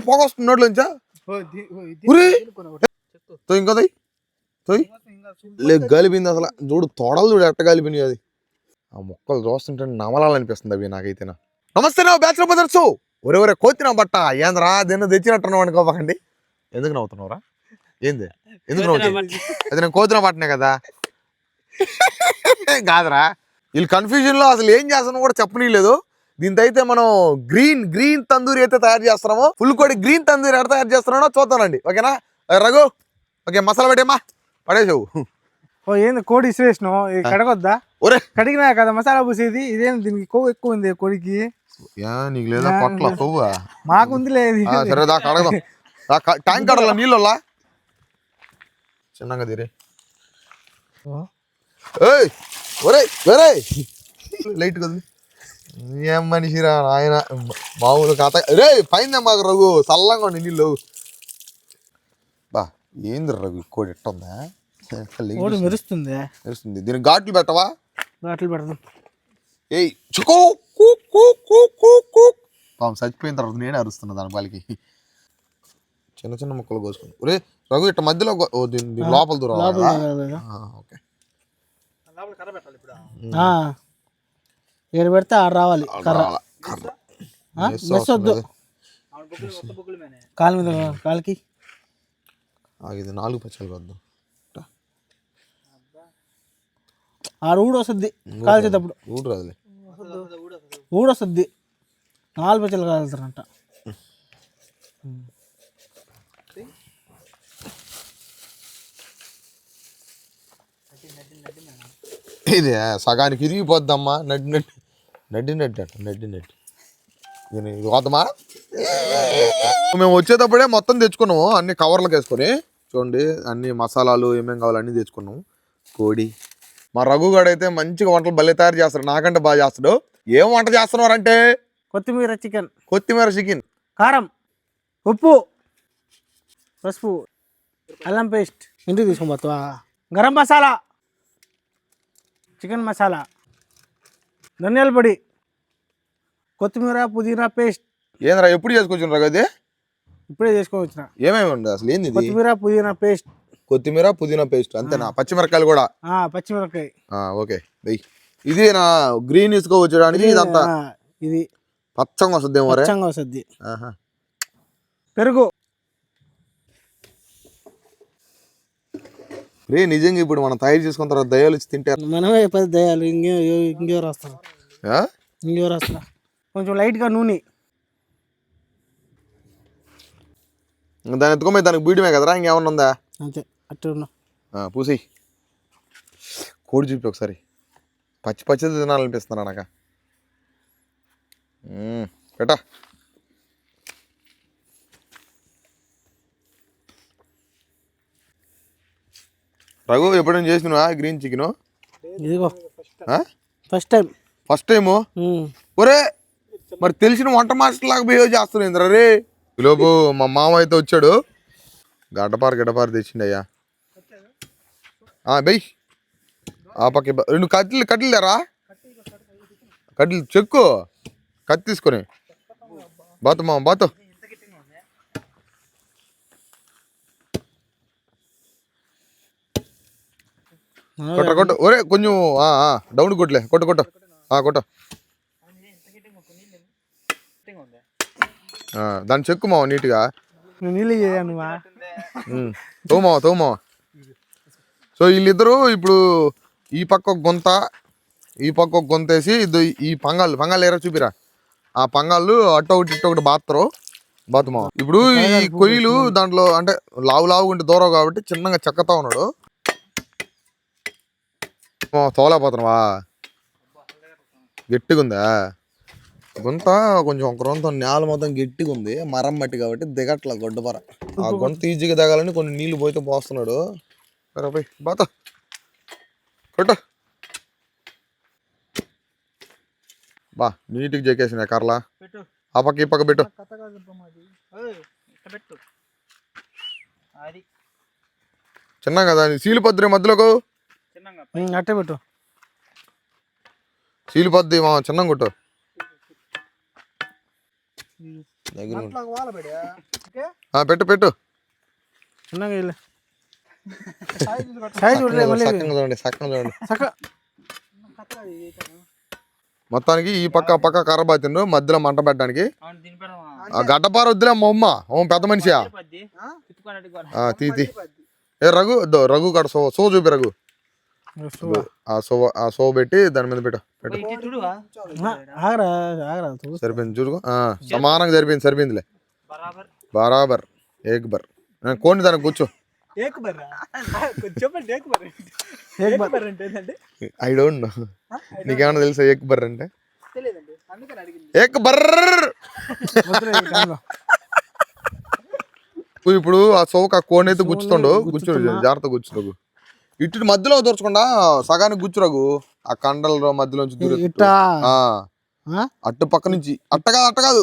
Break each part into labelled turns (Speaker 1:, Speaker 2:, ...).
Speaker 1: పొగ వస్తుంది లే గాలిపోయింది అసలు. చూడు తొడలు చూడు ఎట్ట గాలిపోయినాయి అది. ఆ మొక్కలు చూస్తుంటే నమలాలనిపిస్తుంది అవి నాకైతే. నమస్తే నా బ్యాచులర్ బ్రదర్స్. ఒరే ఒరే కోతిన బట్ట. ఏంద్రా దీన్ని తెచ్చినట్టున్నావు అనుకోపకండి ఎందుకు నవ్వుతున్నావురా? ఏంది? ఎందుకు నవ్వుతావు అది నేను కోతిన పట్టనే కదా? కాదురా. వీళ్ళు కన్ఫ్యూజన్లో అసలు ఏం చేస్తానో కూడా చెప్పనీలేదు దీంతో అయితే మనం గ్రీన్ గ్రీన్ తందూరి అయితే తయారు చేస్తున్నామో. ఫుల్ కోడి గ్రీన్ తందూరి ఎక్కడ తయారు చేస్తున్నానో చూద్దానండి ఓకేనా? రఘు. ఓకే మసాలా పెట్టేమ్మా పడేసావు.
Speaker 2: ఓ ఏంది కోడి ఇసిరేసినావు ఇది కడగొద్దా?
Speaker 1: ఒరే.
Speaker 2: కడిగినా కదా మసాలా పూసేది? ఇదేం దీనికి కొవ్వు ఎక్కువ ఉంది కోడికి?
Speaker 1: నీకు లేదా పొట్ల కొవ్వా?
Speaker 2: మాకుంది లేదు
Speaker 1: సరే దా కడగదాం. ట్యాంక్ చిన్నగా తీరే. ఏయ్ ఒరే ఒరే లైట్ కదిలి ఏం మనిషిరా నాయన? మామూలు కథ రే పైన మాకు రఘు చల్లంగా ఉండి నీళ్ళు. బా ఏంది రఘు కోడి ఎట్టుందా?
Speaker 2: కోడి మెరుస్తుంది.
Speaker 1: తెలుస్తుంది దీనికి ఘాట్లు పెట్టవా?
Speaker 2: బాటిల్ పెడదాం.
Speaker 1: ఏయ్ చుకో కూ కూ కూ కూ కూ. పాపం చచ్చిపోయిన తర్వాత నేనే అరుస్తున్నా దాని పాలకి. చిన్న చిన్న ముక్కలు కోసుకుని ఒరే రఘు ఇట్ట మధ్యలో దీని దీని లోపల దూరం. ఓకే.
Speaker 2: ఆ. ఏడు పెడితే ఆరు రావాలి. కర్ర?
Speaker 1: మెస్
Speaker 2: వద్దు. కాలు మీద కాలుకి.
Speaker 1: ఇది నాలుగు పచ్చలు వద్దు.
Speaker 2: ఆరు ఊడు వస్తుంది. కాల్చేటప్పుడు
Speaker 1: ఊడు రాదులే.
Speaker 2: ఊడు వస్తుంది. నాలుగు పచ్చలు కాలుతారంట.
Speaker 1: ఇది సగానికి ఇరిగిపోద్దమ్మా. నడ్డి నడ్డి నడ్డి నడ్డి అంట నడ్డి నడ్డి. ఇది మేము వచ్చేటప్పుడే మొత్తం తెచ్చుకున్నాము అన్ని కవర్లకు వేసుకొని. చూడండి అన్ని మసాలాలు ఏమేం కావాలో అన్నీ తెచ్చుకున్నాము. కోడి. మా రఘుగాడు అయితే మంచిగా వంటలు భలే తయారు చేస్తాడు నాకంటే బాగా చేస్తాడు. ఏం వంట చేస్తున్నారంటే?
Speaker 2: కొత్తిమీర చికెన్.
Speaker 1: కొత్తిమీర చికెన్.
Speaker 2: కారం. ఉప్పు. పసుపు. అల్లం పేస్ట్. ఇంటికి తీసుకొని పోతావా? గరం మసాలా. చికెన్ మసాలా. ధనియాల పొడి కొత్తిమీర పుదీనా పేస్ట్.
Speaker 1: ఏంద్రా ఎప్పుడు చేసుకొచ్చిన అది?
Speaker 2: ఇప్పుడే చేసుకోవచ్చిన.
Speaker 1: ఏమేమి ఉంది అసలు? ఏంది ఇది?
Speaker 2: కొత్తిమీర పుదీనా పేస్ట్.
Speaker 1: కొత్తిమీర పుదీనా పేస్ట్ అంతేనా? పచ్చిమిరకాయలు కూడా?
Speaker 2: ఆ, పచ్చిమిరపకాయ.
Speaker 1: ఆ, ఓకే. వెయ్యి ఇది నా గ్రీన్ ఇసుకోవచ్చడానికి ఇదంతా.
Speaker 2: ఆ, ఇది
Speaker 1: పచ్చంగా వస్తుంది ఏమో
Speaker 2: పచ్చంగా వస్తుంది.
Speaker 1: ఆహా.
Speaker 2: పెరుగు.
Speaker 1: రే నిజంగా ఇప్పుడు మనం తయారు చేసుకున్న తర్వాత దయాలు వచ్చి తింటే
Speaker 2: మనమే పది దయాలు ఇంకే ఇంకెవరు వస్తారు
Speaker 1: ఆ?
Speaker 2: ఇంకెవరు వస్తారా కొంచెం లైట్గా నూనె.
Speaker 1: ఇంక దాన్ని ఎత్తుకోపోయి దానికి బీడమే కదరా ఇంకేమన్నా ఉందా?
Speaker 2: అంతే అట్టు ఉన్నాం.
Speaker 1: పూసి. కోడి చూపి ఒకసారి. పచ్చి పచ్చిది తినాలనిపిస్తున్నా నాకు. పెట్ట. రఘు ఎప్పుడైనా చేసినవా గ్రీన్ చికెన్
Speaker 2: ఇదిగో. ఫస్ట్ టైం
Speaker 1: ఫస్ట్ టైము ఒరే మరి తెలిసిన వంట మాస్టర్ లాగా బిహేవ్ చేస్తున్నావు ఇంద్ర రే ఈలోపు మా మామ అయితే వచ్చాడు. గడ్డపార గడ్డపార తెచ్చిండయ్యా. బెయ్ ఆ పక్క. రెండు కట్టెలు కట్టెలు లేరా కట్టెలు చెక్కు. కత్తి తీసుకొని. బాతు మామ బాతు. కొట్ట కొట్ట. ఒరే కొంచెం డౌన్ కొట్టులే కొట్టు కొట్టు. ఆ, కొట్టు. దాన్ని చెక్కు మావ నీట్గా.
Speaker 2: నీళ్ళు నువ్వా.
Speaker 1: తోమావ తోమావ సో వీళ్ళిద్దరూ ఇప్పుడు ఈ పక్క గుంత ఈ పక్క ఒక గుంత వేసి ఇది ఈ పంగాళ్ళు పంగాళ్ళు ఎరా చూపిరా. ఆ పంగాళ్ళు అటు ఒకటి ఇటు ఒకటి బాత్తరు బాతుమావ ఇప్పుడు ఈ కొయ్యలు దాంట్లో అంటే లావు లావు ఉంటే దూరం కాబట్టి చిన్నగా చెక్కతా ఉన్నాడు. మావ, తోలేకపోతున్నావా గట్టిగా ఉందా గుంత కొంచెం ఒక రొంత నేల మొత్తం గట్టిగా ఉంది మరం మట్టి కాబట్టి దిగట్ల గొడ్డపర ఆ గుంత ఈజీగా దిగాలని కొన్ని నీళ్ళు పోయితే పోస్తున్నాడు. పోయి బాత. కొట్టు. బా నీట్గా చెక్కేసిన కర్లా ఆ పక్క ఈ పక్క పెట్టు. చిన్న కదా సీలు పద్దు మధ్యలోకు.
Speaker 2: అట్టే పెట్టు.
Speaker 1: సీలు పద్ది మా చిన్న కొట్టు. పెట్టు పెట్టు.
Speaker 2: చిన్నగా వెళ్ళి
Speaker 1: చూడండి
Speaker 2: సక్క.
Speaker 1: మొత్తానికి ఈ పక్క పక్క కర్ర బాతిండు మధ్యలో మంట పెట్టడానికి. గడ్డపార వద్దులే మా అమ్మ. ఓ పెద్ద మనిషియా? తీ. ఏ రఘు రఘు కాడ సో సో చూపి రఘు. ఆ సో ఆ సో పెట్టి దాని మీద పెట్టు పెట్టు.
Speaker 2: ఆగరా.
Speaker 1: సరిపోయింది చూసుకో ఆ, సమానంగా సరిపోయింది సరిపోయిందిలే.
Speaker 3: బరాబర్.
Speaker 1: బరాబర్ ఏక్ బర్ ఆ, కోండి దానికి కూర్చో. ఐ డోంట్ నో నీకేమైనా తెలుసా ఏక్ బర్ అంటే
Speaker 4: తెలియదండి అందుకని అడిగింది.
Speaker 1: ఏక్
Speaker 2: టైంలో.
Speaker 1: ఇప్పుడు ఆ సోక ఆ కోడిని అయితే గుచ్చుతుండు. గుచ్చుడు
Speaker 2: గుచ్చుతున్నా.
Speaker 1: జాగ్రత్త గుచ్చురగు ఇటు మధ్యలో దూర్చకుండా సగానికి గుచ్చురగు ఆ కండల మధ్యలోంచి దూరే
Speaker 2: ఇట్టా?
Speaker 1: ఆ,
Speaker 2: ఆ?
Speaker 1: అటు పక్క నుంచి. అట్ట కాదు అట్ట కాదు.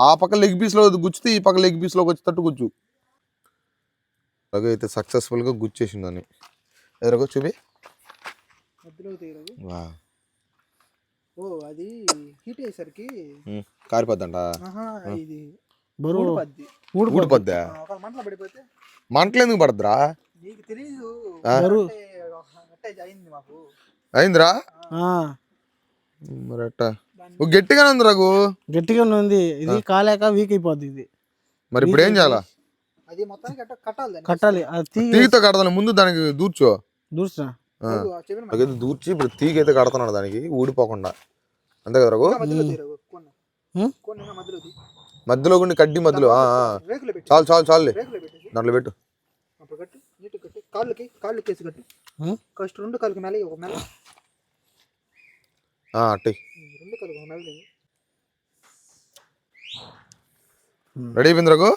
Speaker 1: ఆ పక్క లెగ్ పీస్లో గుచ్చితే ఈ పక్క లెగ్ పీస్లోకి వచ్చేటట్టు గుచ్చు అయితే సక్సెస్ఫుల్గా గుచ్చేసింది అని రఘు చూపి.
Speaker 4: ఓ అది హీట్ అయ్యేసరికి
Speaker 1: ఉమ్, కారిపోద్దంట.
Speaker 4: ఆహా ఇది
Speaker 2: బరువు.
Speaker 4: ఊడిపద్ది.
Speaker 2: ఊడిపో
Speaker 1: ఊడిపోద్దా?
Speaker 4: ఒక మంటలో పడిపోతే?
Speaker 1: మంటలు ఎందుకు పడద్దురా?
Speaker 4: నీకు తెలీదు.
Speaker 1: అయిందిరా?
Speaker 2: ఆ,
Speaker 1: మరి అట్ట గట్టిగానే ఉంది రఘు
Speaker 2: గట్టిగా ఉంది. ఇది కాలేక వీక్ అయిపోద్ది ఇది.
Speaker 1: మరి ఇప్పుడు ఏం చేయాలా?
Speaker 4: అది మొత్తానికి కట్టాలి
Speaker 2: కట్టాలి.
Speaker 1: తీగతో కడతాను. ముందు దానికి దూర్చో.
Speaker 2: దూర్చా.
Speaker 1: నాకైతే దూర్చి ఇప్పుడు తీగ అయితే కడుతున్నాడు దానికి. ఊడిపోకుండా. అంతే కదా రఘు
Speaker 4: మధ్యలో కొన్న.
Speaker 1: కడ్డి మధ్యలో. చాలు చాలు
Speaker 4: పెట్టేసి.
Speaker 1: దాంట్లో పెట్టు.
Speaker 4: కాళ్ళకి కాళ్ళు కేసి కట్టి? ఫస్ట్ రెండు కాళ్ళకి మెల్ల ఒక మెల్ల
Speaker 1: ఆ, అట్టే.
Speaker 4: రెండు కాళ్ళకి ఒక మెల్ల
Speaker 1: రెడీ అయిపోయింది రఘు.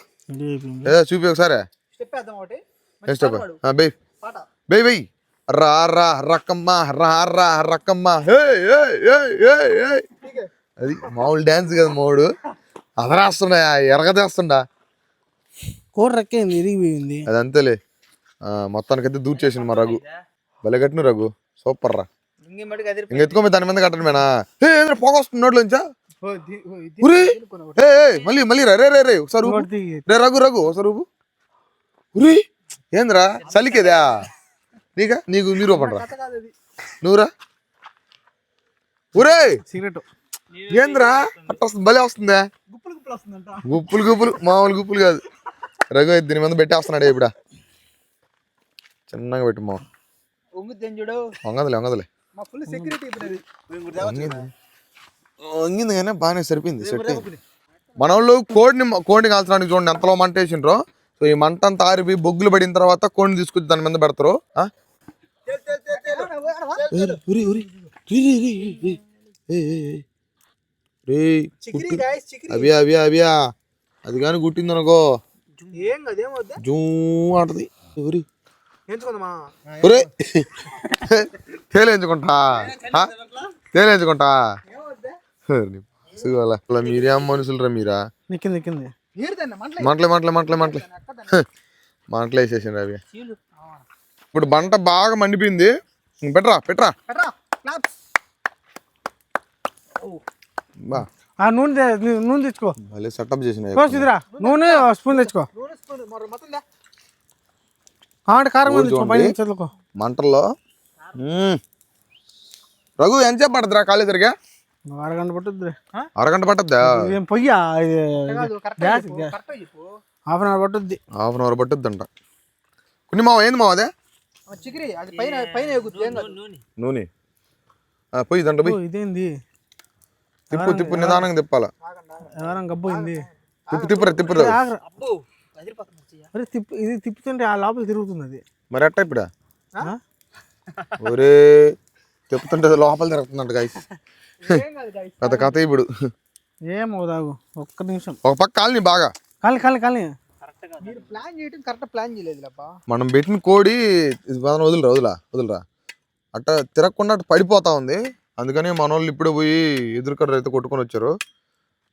Speaker 1: ఏదో చూపి ఒకసారి.
Speaker 4: స్టెప్ వేద్దాం ఒకటి.
Speaker 1: A step by.
Speaker 4: పాట.
Speaker 1: Bye bye. రా రా రక్కమ్మ రా రా రక్కమ్మ హే హే హే హే హే.
Speaker 4: ఠీకే.
Speaker 1: అది మామూలు డ్యాన్స్ కదా మామూడు అదరాస్తుండా ఎరగదేస్తుండా
Speaker 2: కూర రెక్కేంది ఇరిగిపోయింది.
Speaker 1: అది అంతేలే మొత్తానికైతే దూర్చేసింది మా రఘు. భలే కట్టిన రఘు. సూపర్ రా.
Speaker 4: ఇంకే
Speaker 1: ఎత్తుకోమి దాని మీద కట్టను మేనా? ఏ ఏంద్రా పొగ వస్తుంది నోట్లోంచా మళ్ళీ మళ్ళీ రా రే రే రే ఒకసారి. రే రఘు రఘు ఒకసారి ఉరి ఏంద్రా? చలికేదా నీకా? నీకు మీరు పండ్రా నువ్వురా? ఊరే
Speaker 2: సిగరెట్.
Speaker 1: ఏంద్రా? అట్ట వస్తుంది భలే వస్తుందా.
Speaker 4: గుప్పులు గుప్పులు వస్తుందంట.
Speaker 1: గుప్పులు గుప్పులు మామూలు గుప్పులు కాదు. రఘు అయితే దీని మీద పెట్టేస్తున్నాడు ఇప్పుడు. చిన్నగా పెట్టు మా.
Speaker 4: ఒంగుద్ది చూడు?
Speaker 1: వంగదులే వంగదులే.
Speaker 4: మా ఫుల్ సెక్యూరిటీ ఇప్పుడు
Speaker 1: వంగింది. వంగింది కానీ బాగానే సరిపోయింది సెట్ మన వాళ్ళు కోడిని కోడిని కాల్చడానికి చూడండి ఎంతలో మంట వేసిండ్రో. సో ఈ మంట అంతా ఆరిపోయి బొగ్గులు పడిన తర్వాత కోడిని తీసుకొచ్చి దాని మీద పెడతారు. అవియా అవియా అవియా అది కానీ కుట్టింది అనుకో
Speaker 4: ఏం కాదు ఏం వద్దా?
Speaker 1: జూ అంటది ఉరి.
Speaker 4: ఎంచుకుందామా?
Speaker 1: ఒరే తేలేంచుకుంటా? తేలేంచుకుంటా మీరేం మనుషులరా మీరా?
Speaker 2: నిక్కింది
Speaker 4: మంటలే.
Speaker 1: మంటలే మంటలే మంటలే మంటలే. వేసేసిండ్రు అవి. ఇప్పుడు బంట బాగా మండిపోయింది. పెట్టరా పెట్టరా
Speaker 2: నూనె నూనె తెచ్చుకో.
Speaker 1: భలే సెటప్ చేసిన
Speaker 2: నూనె స్పూన్ తెచ్చుకో
Speaker 4: నూనె స్పూన్ మరి మొత్తం దా
Speaker 2: ఆంటే కారం
Speaker 1: మంటల్లో. రఘు ఎంతసేపు పడుతుందిరా కాలేజ్ జరిగా
Speaker 2: అరగంట పట్టుద్ది
Speaker 1: అరగంట పట్టద్దా?
Speaker 2: పొయ్యా? గ్యాస్
Speaker 4: చెప్పు
Speaker 2: హాఫ్ అన్ అవర్ పట్టుద్ది.
Speaker 1: హాఫ్ అన్ అవర్ పట్టుద్దంట. కొన్ని మావ ఏంది మావ అదే?
Speaker 4: అది పైన ఏం
Speaker 3: నూనె
Speaker 1: నూనె. ఆ, పోయి దంట పోయి.
Speaker 2: ఇదేంది?
Speaker 1: తిప్పు తిప్పు నిదానంగా తిప్పాల?
Speaker 2: గబ్బోయింది
Speaker 1: తిప్పు తిప్పురా తిప్పురా.
Speaker 2: అరే తిప్పు ఇది తిప్పుతుంటే ఆ లోపల తిరుగుతుంది అది.
Speaker 1: మరి ఎట్ట ఇప్పుడా? ఒరే తిప్పుతుంటే లోపల తిరుగుతుందంట గాయస్
Speaker 4: ఏం కాదు guys.
Speaker 1: పెద్ద కథ ఇప్పుడు.
Speaker 2: ఏం అవుదాగు ఒక్క నిమిషం.
Speaker 1: ఒక పక్క కాలనీ బాగా.
Speaker 2: కాలి కాలి కాలి
Speaker 3: కరెక్ట్గా
Speaker 4: మీరు ప్లాన్ చేయడం కరెక్ట్ ప్లాన్ చేయలేదు లేపా
Speaker 1: మనం పెట్టిన కోడి ఇది వదల వదిలిరా వదిలా వదిలిరా. అట్ట తిరగకుండా అటు పడిపోతా ఉంది. అందుకని మన వాళ్ళు ఇప్పుడే పోయి ఎదురుకర్ర అయితే కొట్టుకొని వచ్చారు.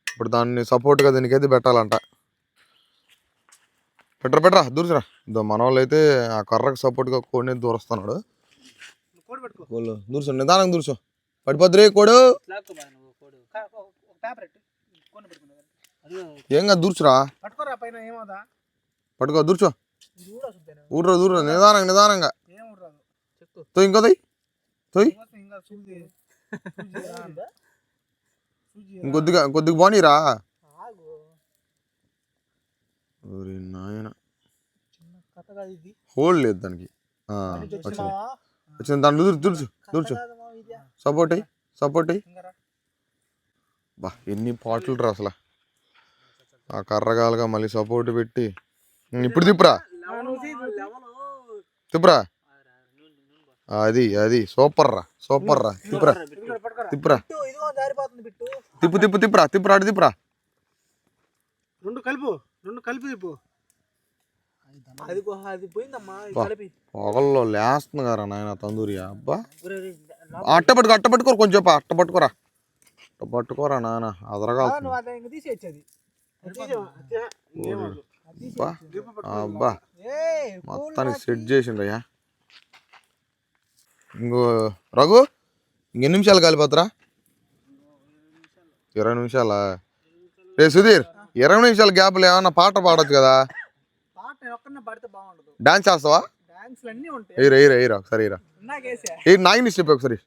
Speaker 1: ఇప్పుడు దాన్ని సపోర్ట్గా దీనికైతే పెట్టాలంట. పెట్టరా పెట్టరా దూరరా ఇదో మన వాళ్ళు అయితే ఆ కర్రకు సపోర్ట్గా కోడిని దూరస్తున్నాడు. కోళ్ళు దూర్చో నిదానంగా దూర్చో. పడిపోద్దురే కోడు. ఏం కాదు దూర్చురా.
Speaker 4: పట్టుకోరా పైన ఏమవుదా
Speaker 1: పట్టుకో దూర్చో. ఊర్రా దూర్రా నిదానంగా నిదానంగా. తో ఇంకో తొయ్. తొయ్. ఇంకొద్దిగా కొద్దిగా
Speaker 4: ఆగు
Speaker 1: ఓరి నాయన. హోల్డ్ లేదు దానికి. ఆ, వచ్చింది. వచ్చింది. దాన్ని దూర్చు దూర్చు సపోర్ట్ అయ్యి సపోర్ట్ అయ్యి. బా ఎన్ని పాటలు రా అసలు. ఆ కర్రగాలుగా మళ్ళీ సపోర్ట్ పెట్టి. ఇప్పుడు తిప్పురా. తిప్పురా. అది అది సూపర్ రా సూపర్ రా. తిప్పురా. తిప్పురా. తిప్పు తిప్పు తిప్పురా తిప్పురా అటు తిప్పురా.
Speaker 4: రెండు కలుపు. రెండు కలిపి తిప్పు అది గో- అది పోయిందమ్మా ఇది
Speaker 1: బా.
Speaker 4: కలిపి.
Speaker 1: పొగల్లో లేస్తుంది కదా నాయన తందూరి అబ్బా. ఆ, అట్ట పట్టుకో అట్ట పట్టుకోరు కొంచెం చెప్పు, అట్ట పట్టుకోరా. అట్ట పట్టుకోరా నాన్న
Speaker 4: ఆ,
Speaker 1: అదరగాల్సింది
Speaker 4: నువ్వు అది ఇంక తీసేయచ్చు అది. అది తీసేయ్. అది ఇంకేమవదు. అది.
Speaker 1: అబ్బా మొత్తానికి సెట్ చేసిండ్రయ్యా. ఇంకో రఘు ఇంకెన్ని నిమిషాలు కాలిపోతారా? ఇరవై నిమిషాలా? రే సుధీర్ ఇరవై నిమిషాల గ్యాప్లో ఏమన్నా పాట పాడొచ్చు కదా? డాన్స్ చేస్తావా? ఒకసారి ఏ నాగిని స్టెప్ ఒకసారి.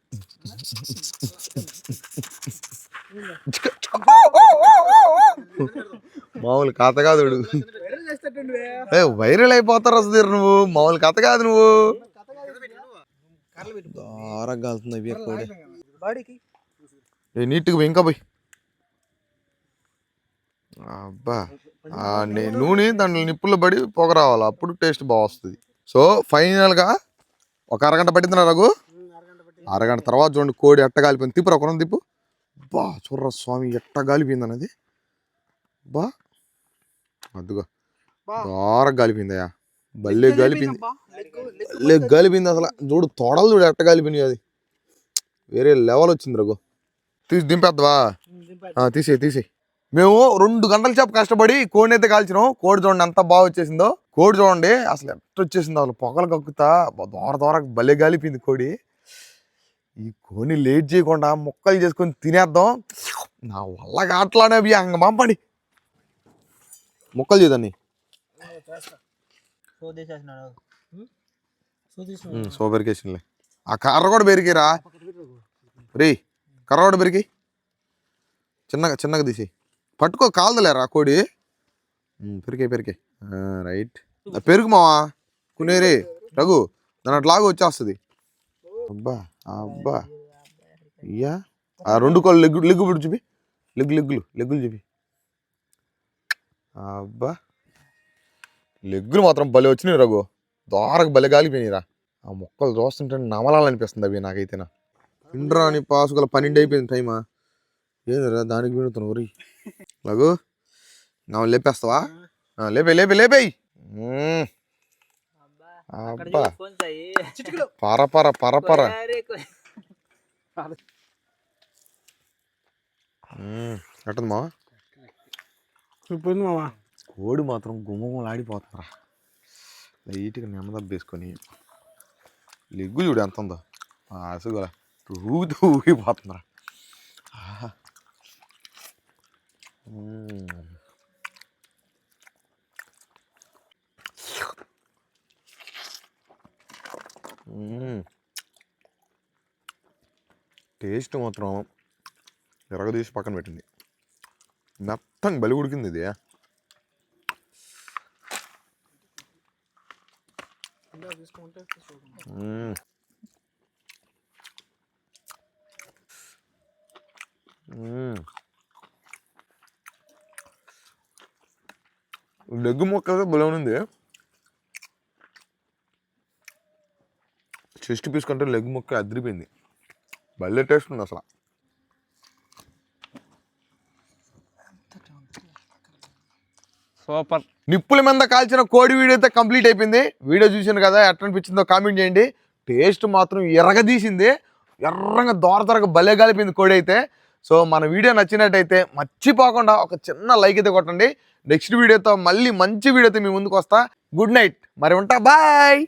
Speaker 1: మామూలు కథ కాదు. ఏ వైరల్ అయిపోతారు సుధీర్ నువ్వు. మామూలు కథ కాదు నువ్వు.
Speaker 4: బాడీకి.
Speaker 1: ఏ నీట్గా ఇంకా పోయి. అబ్బా. నూనె దాంట్లో నిప్పుల్లో పడి పొగ రావాలి. అప్పుడు టేస్ట్ బాగా వస్తుంది సో ఫైనల్గా ఒక అరగంట పట్టిందిరా రఘు? అరగంట తర్వాత చూడండి కోడి ఎట్ట కాలిపోయింది తిప్పురా ఒక తిప్పు. బా చూర్రా స్వామి ఎట్ట కాలిపోయింది అన్నది. బా. అద్దుగా. దార భలే
Speaker 4: అబ్బా, లెగ్గు, లెగ్గు.
Speaker 1: భలే కాలిపోయింది అసలు. చూడు తొడలు చూడు ఎట్ట కాలిపోయినాయి అది. వేరే లెవెల్ వచ్చింది రఘు. తీసి దింపేద్దావా తీసేయి తీసేయి. మేము రెండు గంటల సేపు కష్టపడి కోడిని అయితే కాల్చినాం. కోడి చూడండి ఎంత బాగా వచ్చేసిందో. కోడి చూడండి అసలు ఎట్ట వచ్చేసిందో అసలు పొగలు కక్కుతా దూర దూర భలే గాలిపోయింది కోడి. ఈ కోడిని లేట్ చేయకుండా ముక్కలు చేసుకొని తినేద్దాం. నా వల్ల కాట్లానే అవి అంగ పంపండి ముక్కలు చేద్దాన్ని
Speaker 3: సో
Speaker 1: పెరికేసినలే ఆ కర్ర కూడా పెరిగిరా. రే కర్ర కూడా పెరిగి. చిన్నగా చిన్నగా తీసి పట్టుకో కాల్దలేరా కోడి? పెరికే పెరికే. రైట్. పెరుగు మావా? కునేరే రఘు దాని అట్లాగా వచ్చేస్తుంది. అబ్బా అబ్బా. ఇయ్యా ఆ రెండు కోళ్ళు లెగ్గు లెగ్గు పుడు చూపి. లెగ్గు లెగ్గులు లెగ్గులు చూపి. అబ్బా. లెగ్గులు మాత్రం భలే వచ్చినాయి రఘు. దోరకు భలే గాలిపోయినాయిరా ఆ మొక్కలు చూస్తుంటే నమలాలనిపిస్తుంది అవి నాకైతేనా. ఇండ్రాని పాసుగల పన్నెండు అయిపోయింది టైమా. ఏదిరా దానికి విడుతున్నావు రీ? లఘు నా లేపేస్తావా? లేపే లేపే లేపేయి. అబ్బా పరపర
Speaker 3: అరే, కొ-
Speaker 1: మ్మ్. ఎట్టుంది మా
Speaker 2: ఇప్పుడు మావా.
Speaker 1: కోడి మాత్రం గుమ్మగుమలాడిపోతుందిరా లైట్గా నెమ్మదబ్బేసుకొని లెగ్గు చూడు ఎంత ఉందో అసుగల ఊగుతూ ఊగిపోతుందిరా ఆహా. మ్మ్. మ్మ్. టేస్ట్ మాత్రం ఎరగదీసి పక్కన పెట్టింది. మెత్తంగా బలి ఉడికింది ఇది.
Speaker 4: ఇంకా తీసుకుంటే తీసుకోకుండా.
Speaker 1: మ్మ్. మ్మ్. లెగ్ ముక్క భలే ఉంది చెస్ట్ పీస్ కంటే లెగ్ ముక్క అదిరిపోయింది. భలే టేస్ట్ ఉంది అసలు.
Speaker 2: సూపర్.
Speaker 1: నిప్పుల మీద కాల్చిన కోడి వీడియో అయితే కంప్లీట్ అయిపోయింది. వీడియో చూసాను కదా ఎట్లా అనిపించిందో కామెంట్ చేయండి. టేస్ట్ మాత్రం ఎర్రగా దోర దొరక భలే కలిపింది కోడి అయితే. సో మన వీడియో నచ్చినట్టయితే మర్చిపోకుండా ఒక చిన్న లైక్ అయితే కొట్టండి. నెక్స్ట్ వీడియోతో మళ్ళీ మంచి వీడియోతో మీ ముందుకు వస్తా. Good night. మరి ఉంటా. బాయ్.